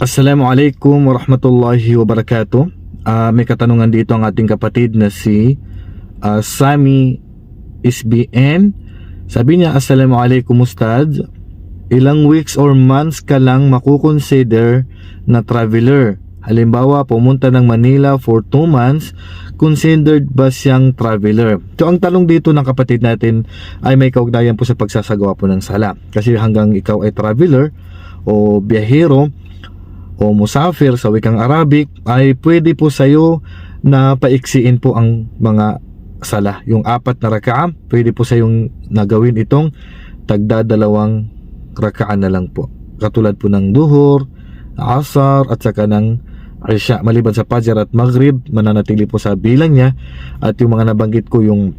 Assalamualaikum warahmatullahi wabarakatuh. Ah, may katanungan dito ang ating kapatid na si ah, Sami SBN. Sabi niya, Assalamualaikum Ustad. Ilang weeks or months ka lang makukonsider na traveler. Halimbawa, pumunta ng Manila for 2 months, considered ba siyang traveler? So, ang tanong dito ng kapatid natin ay may kaugnayan po sa pagsasagawa po ng sala. Kasi hanggang ikaw ay traveler o biyahero, o musafir sa wikang Arabic ay pwede po sa iyo na paiksiin po ang mga sala. Yung apat na raka'a, pwede po sa yung nagawin itong tagdadalawang raka'an na lang po. Katulad po ng duhur, asar at saka ng Isha. Maliban sa Fajr at Maghrib, mananatili po sa bilang niya. At yung mga nabanggit ko yung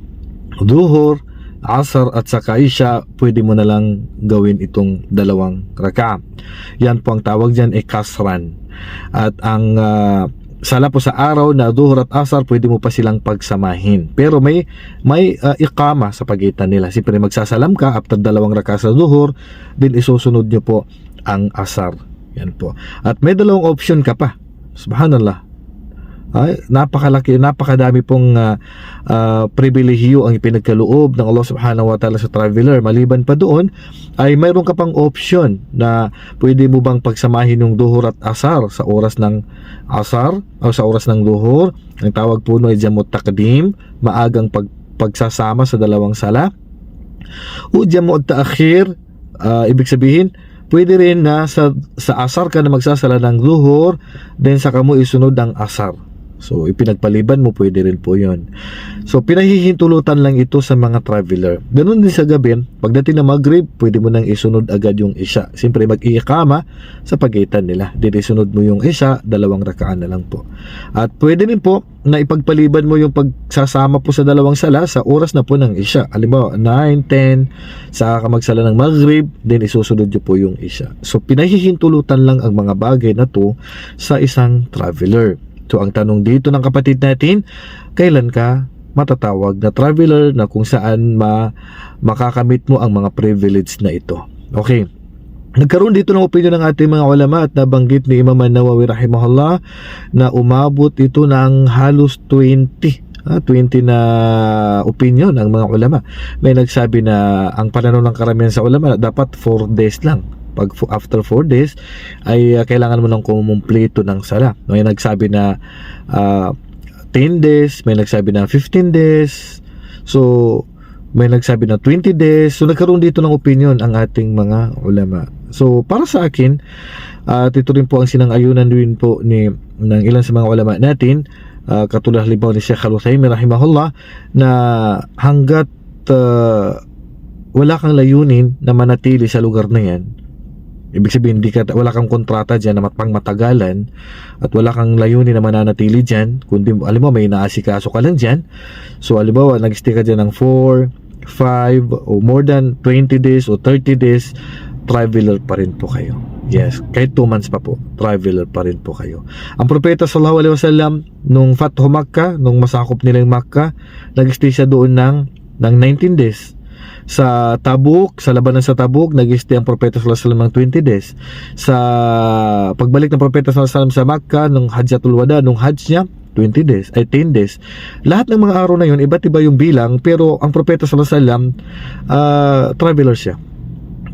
duhur, asar at saka isya, pwede mo na lang gawin itong dalawang raka. Yan po ang tawag dyan ay kasran. At ang ah, sala po sa araw na duhur at asar, pwede mo pa silang pagsamahin. Pero may may ah, ikama sa pagitan nila. Siyempre magsasalam ka after dalawang raka sa duhur, din isusunod nyo po ang asar. Yan po. At may dalawang option ka pa. Subhanallah. Ay, napakalaki, napakadami pong uh, uh, pribilehiyo ang ipinagkaloob ng Allah Subhanahu wa Ta'ala sa traveler. Maliban pa doon, ay mayroon ka pang option na pwede mo bang pagsamahin yung duhur at asar sa oras ng asar o sa oras ng duhur. Ang tawag po no ay jamut takdim, maagang pag, pagsasama sa dalawang sala. O jamut taakhir, ah, ibig sabihin, pwede rin na sa, sa asar ka na magsasala ng duhur, then saka mo isunod ang asar. So, ipinagpaliban mo, pwede rin po yon. So, pinahihintulutan lang ito sa mga traveler. Ganun din sa gabi, pagdating ng Maghrib, pwede mo nang isunod agad yung Isya. Siyempre, mag-iikama sa pagitan nila. Then, isunod mo yung Isya, dalawang rakaan na lang po. At pwede rin po na ipagpaliban mo yung pagsasama po sa dalawang sala sa oras na po ng Isya. Halimbawa, 9, 10, saka ka magsala ng Maghrib, then isusunod nyo po yung Isya. So, pinahihintulutan lang ang mga bagay na to sa isang traveler. So ang tanong dito ng kapatid natin, kailan ka matatawag na traveler na kung saan ma makakamit mo ang mga privilege na ito. Okay. Nagkaroon dito ng opinion ng ating mga ulama at nabanggit ni Imam An-Nawawi rahimahullah na umabot ito ng halos 20 ah, 20 na opinion ng mga ulama. May nagsabi na ang pananaw ng karamihan sa ulama dapat 4 days lang pag after 4 days ay uh, kailangan mo nang kumumpleto ng sala. May nagsabi na ah, 10 days, may nagsabi na 15 days. So may nagsabi na 20 days. So nagkaroon dito ng opinion ang ating mga ulama. So para sa akin, at ito rin po ang sinang-ayunan din po ni ng ilan sa mga ulama natin, ah, katulad halimbawa ni Sheikh Al-Uthaymeen rahimahullah na hanggat ah, wala kang layunin na manatili sa lugar na yan, Ibig sabihin, hindi ka, wala kang kontrata dyan na matpang matagalan at wala kang layunin na mananatili dyan. Kundi, alam mo, may naasikaso ka lang dyan. So, alimbawa, nag-stay ka dyan ng 4, 5, o more than 20 days o 30 days, traveler pa rin po kayo. Yes, kahit 2 months pa po, traveler pa rin po kayo. Ang propeta sallallahu alaihi wasallam nung Fathu Makkah, nung masakop nila yung Makkah, nag-stay siya doon ng ng 19 days sa Tabuk, sa labanan sa Tabuk, nag-stay ang Propeta sallallahu ng 20 days. Sa pagbalik ng Propeta sallallahu sa Makkah nung Hajjatul Wada, nung Hajj niya, 20 days, ay 10 days. Lahat ng mga araw na yun, iba't iba yung bilang, pero ang Propeta sallallahu alaihi ah, traveler siya.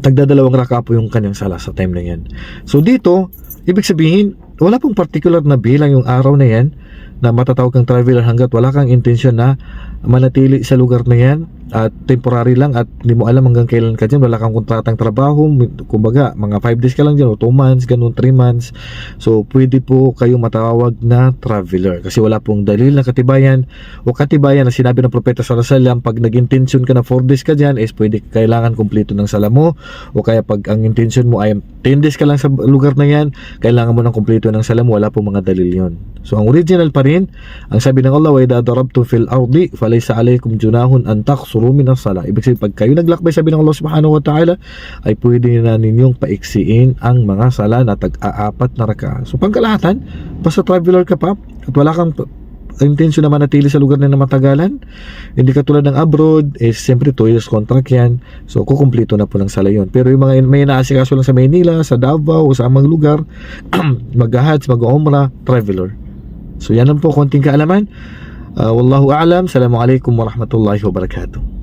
Tagdadalawang raka po yung kanyang sala sa time na yan. So dito, ibig sabihin, wala pong particular na bilang yung araw na yan na matatawag kang traveler hanggat wala kang intensyon na manatili sa lugar na yan at temporary lang at hindi mo alam hanggang kailan ka dyan. Wala kang kontratang trabaho kumbaga mga 5 days ka lang dyan o 2 months ganun 3 months. So pwede po kayong matawag na traveler kasi wala pong dalil na katibayan o katibayan na sinabi ng propeta alaihi wasallam pag nag-intention ka na 4 days ka dyan is pwede kailangan kumpleto ng sala mo. O kaya pag ang intention mo ay 10 days ka lang sa lugar na yan kailangan mo ng kumpleto ng sala mo. Wala pong mga dalil yon so ang original pa rin ang sabi ng Allah wa idha darabtum fil ardi falaysa alaykum junahun an taqsuru min as-salah ibig sabihin pag kayo naglakbay sabi ng Allah subhanahu wa ta'ala ay pwede na ninyong paiksiin ang mga sala na tag-aapat na raka so pangkalahatan basta traveler ka pa at wala kang intention na manatili sa lugar na namatagalan. Hindi katulad ng abroad, eh siyempre 2 years contract yan. So kukumpleto na po ng sala yun. Pero yung mga may naasikaso lang sa Maynila, sa Davao, o sa amang lugar, mag-hajj, mag-umrah, traveler. So yan lang po konting kaalaman. Ah, wallahu a'lam. Assalamualaikum warahmatullahi wabarakatuh.